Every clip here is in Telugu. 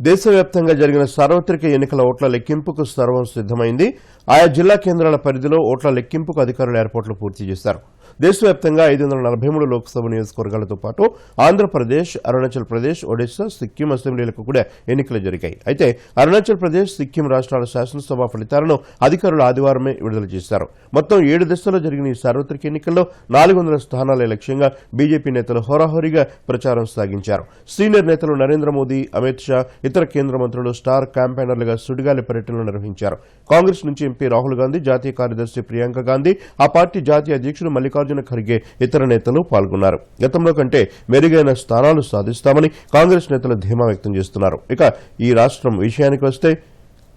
దేశవ్యాప్తంగా జరిగిన సార్వత్రిక ఎన్నికల ఓట్ల లెక్కింపుకు సర్వం సిద్దమైంది ఆయా జిల్లా కేంద్రాల పరిధిలో ఓట్ల లెక్కింపుకు అధికారులు ఏర్పాట్లు పూర్తి చేశారు. దేశవ్యాప్తంగా ఐదు వందల నలభై మూడు లోక్సభ నియోజకవర్గాలతో పాటు ఆంధ్రప్రదేశ్ అరుణాచల్ ప్రదేశ్ ఒడిశా సిక్కిం అసెంబ్లీలకు కూడా ఎన్నికలు జరిగాయి. అయితే అరుణాచల్ ప్రదేశ్ సిక్కిం రాష్ట్రాల శాసనసభ ఫలితాలను అధికారులు ఆదివారమే విడుదల చేశారు. మొత్తం ఏడు దశల్లో జరిగిన ఈ సార్వత్రిక ఎన్నికల్లో నాలుగు వందల స్థానాల లక్ష్యంగా బీజేపీ నేతలు హోరాహోరీగా ప్రచారం సాగించారు. సీనియర్ నేతలు నరేంద్ర మోదీ అమిత్ షా ఇతర కేంద్ర మంత్రులు స్టార్ క్యాంపైనర్లుగా సుడిగాలి పర్యటనలు నిర్వహించారు. కాంగ్రెస్ నుంచి ఎంపీ రాహుల్ గాంధీ జాతీయ కార్యదర్శి ప్రియాంక గాంధీ ఆ పార్టీ జాతీయ అధ్యక్షుడు మల్లికార్జున ఖర్గే ఇతర నేతలు పాల్గొన్నారు. గతంలో కంటే మెరుగైన స్థానాలు సాధిస్తామని కాంగ్రెస్ నేతలు ధీమా వ్యక్తం చేస్తున్నారు. ఇక ఈ రాష్ట్రం విషయానికి వస్తే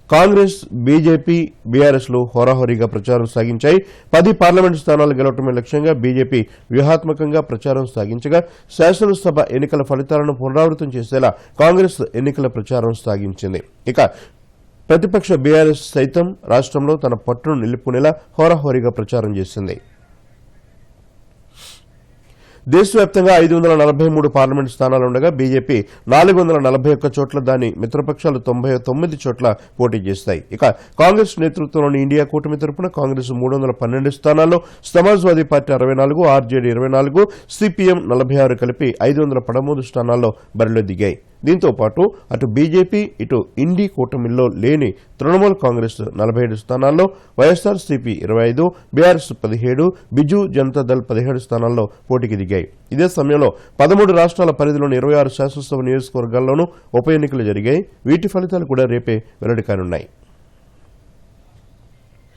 కాంగ్రెస్ బీజేపీ బీఆర్ఎస్లు హోరాహోరీగా ప్రచారం సాగించాయి. పది పార్లమెంట్ స్థానాలు గెలవటమే లక్ష్యంగా బీజేపీ వ్యూహాత్మకంగా ప్రచారం సాగించగా శాసనసభ ఎన్నికల ఫలితాలను పునరావృతం చేసేలా కాంగ్రెస్ ఎన్నికల ప్రచారం సాగించింది. ఇక ప్రతిపక్ష బీఆర్ఎస్ సైతం రాష్ట్రంలో తన పట్టును నిలుపుకునేలా హోరాహోరీగా ప్రచారం చేసింది. దేశవ్యాప్తంగా ఐదు వందల నలభై మూడు పార్లమెంట్ స్థానాలు ఉండగా బీజేపీ నాలుగు వందల నలభై ఒక్క చోట్ల దాని మిత్రపక్షాలు తొంభై తొమ్మిది చోట్ల పోటీ చేస్తాయి. ఇక కాంగ్రెస్ నేతృత్వంలోని ఇండియా కూటమి తరపున కాంగ్రెస్ మూడు వందల పన్నెండు స్థానాల్లో సమాజ్వాదీ పార్టీ అరవై నాలుగు ఆర్జేడీ ఇరవై నాలుగు సిపిఎం నలభై ఆరు కలిపి ఐదు వందల పదమూడు స్థానాల్లో బరిలో దిగాయి. దీంతో పాటు అటు బీజేపీ ఇటు ఇండి కూటమిల్లో లేని తృణమూల్ కాంగ్రెస్ నలభై ఏడు స్థానాల్లో వైఎస్ఆర్సీపీ ఇరవై ఐదు బీఆర్ఎస్ పదిహేడు బిజు జనతాదళ్ పదిహేడు స్థానాల్లో పోటీకి దిగాయి. ఇదే సమయంలో పదమూడు రాష్ట్రాల పరిధిలోని ఇరవై ఆరు శాసనసభ నియోజకవర్గాల్లోనూ ఉప ఎన్నికలు జరిగాయి. వీటి ఫలితాలు కూడా రేపే వెల్లడి కానున్నాయి